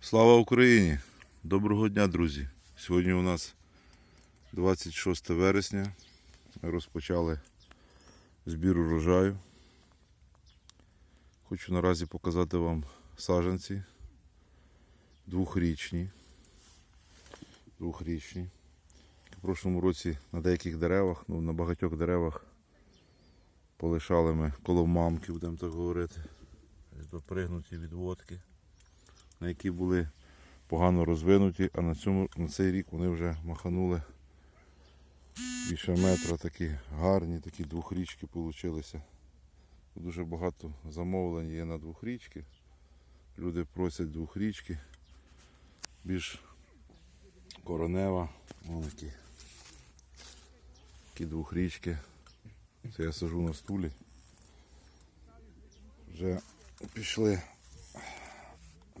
Слава Україні! Доброго дня, друзі! Сьогодні у нас 26 вересня. Ми розпочали збір урожаю. Хочу наразі показати вам саджанці двохрічні. Двохрічні. В прошлому році на деяких деревах, ну на багатьох деревах полишали ми коло мамки, будемо так говорити. Допригнуті відводки на які були погано розвинуті, а на, цьому, на цей рік вони вже маханули більше метра, такі гарні, такі двохрічки получилися. Дуже багато замовлень є на двохрічки. Люди просять двохрічки. Більш коронева. Які. Такі двохрічки. Це я сижу на стулі. Вже пішли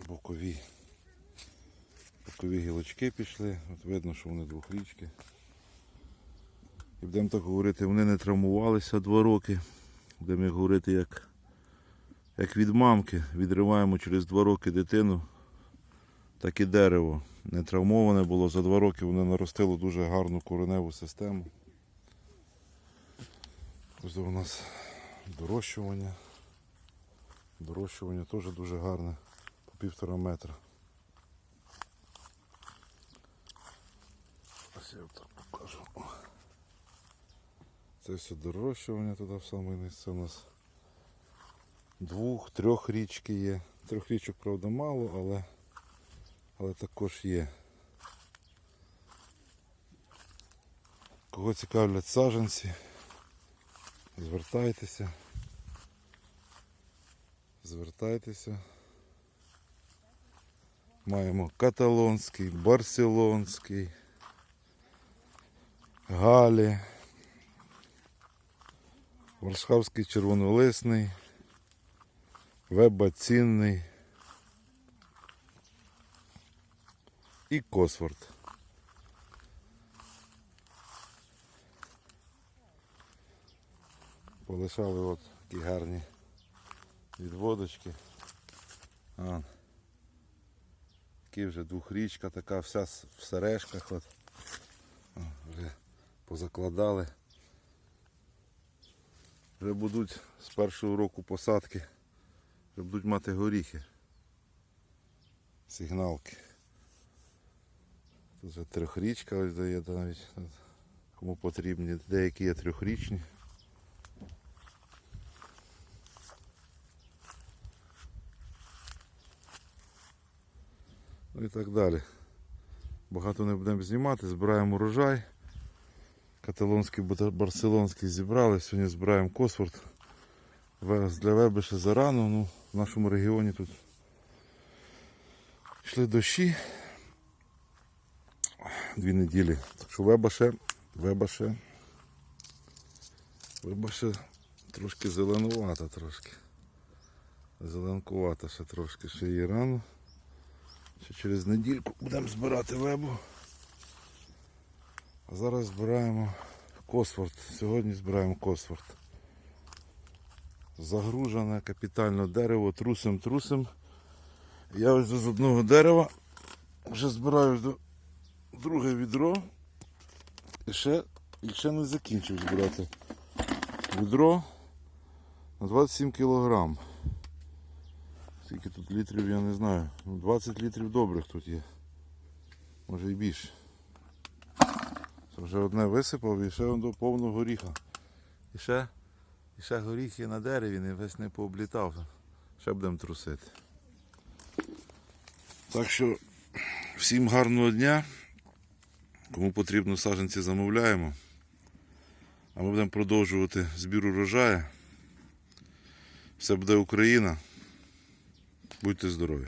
бокові. Бокові гілочки пішли. От видно, що вони двохрічки. І будемо так говорити, вони не травмувалися два роки. Будемо як говорити, як, як від мамки. Відриваємо через два роки дитину, так і дерево. Не травмоване було. За два роки воно наростило дуже гарну кореневу систему. Ось у нас дорощування. Дорощування теж дуже гарне півтора метра. Ось я так покажу. Це все дорощування туди в самий низ. Це у нас двох, трьох річки є. Трьох річок, правда, мало, але, але також є. Кого цікавлять саджанці, звертайтеся. Звертайтеся. Маємо каталонський, барселонський, галі, варшавський червонолисний, вебацінний і Косфорд. Полишали от такі гарні відводочки. А, Такі вже двохрічка така, вся в сережках. От. Вже позакладали. Вже будуть з першого року посадки, вже будуть мати горіхи. Сигналки. Тут вже трьохрічка ось дає навіть. Кому потрібні, деякі є трьохрічні. Ну і так далі. Багато не будемо знімати, збираємо урожай. Каталонський, барселонський зібрали, сьогодні збираємо Косфорд. Для веби ще зарано, ну, в нашому регіоні тут йшли дощі дві неділі. Так що веба ще, веба ще, веба ще трошки зеленувата трошки. Зеленкувата ще трошки, ще її рано. Ще через недільку будемо збирати вебу. А зараз збираємо Косфорд. Сьогодні збираємо Косфорд. Загружене капітально дерево, трусим, трусим. Я ось з одного дерева вже збираю друге відро. І ще, і ще не закінчив збирати. Відро на 27 кілограм. Скільки тут літрів, я не знаю. Ну, 20 літрів добрих тут є. Може і більше. Це вже одне висипав і ще до повного горіха. І ще, і ще горіхи на дереві не весь не пооблітав. Ще будемо трусити. Так що всім гарного дня. Кому потрібно саджанці замовляємо. А ми будемо продовжувати збір урожаю. Все буде Україна. Будьте здорові!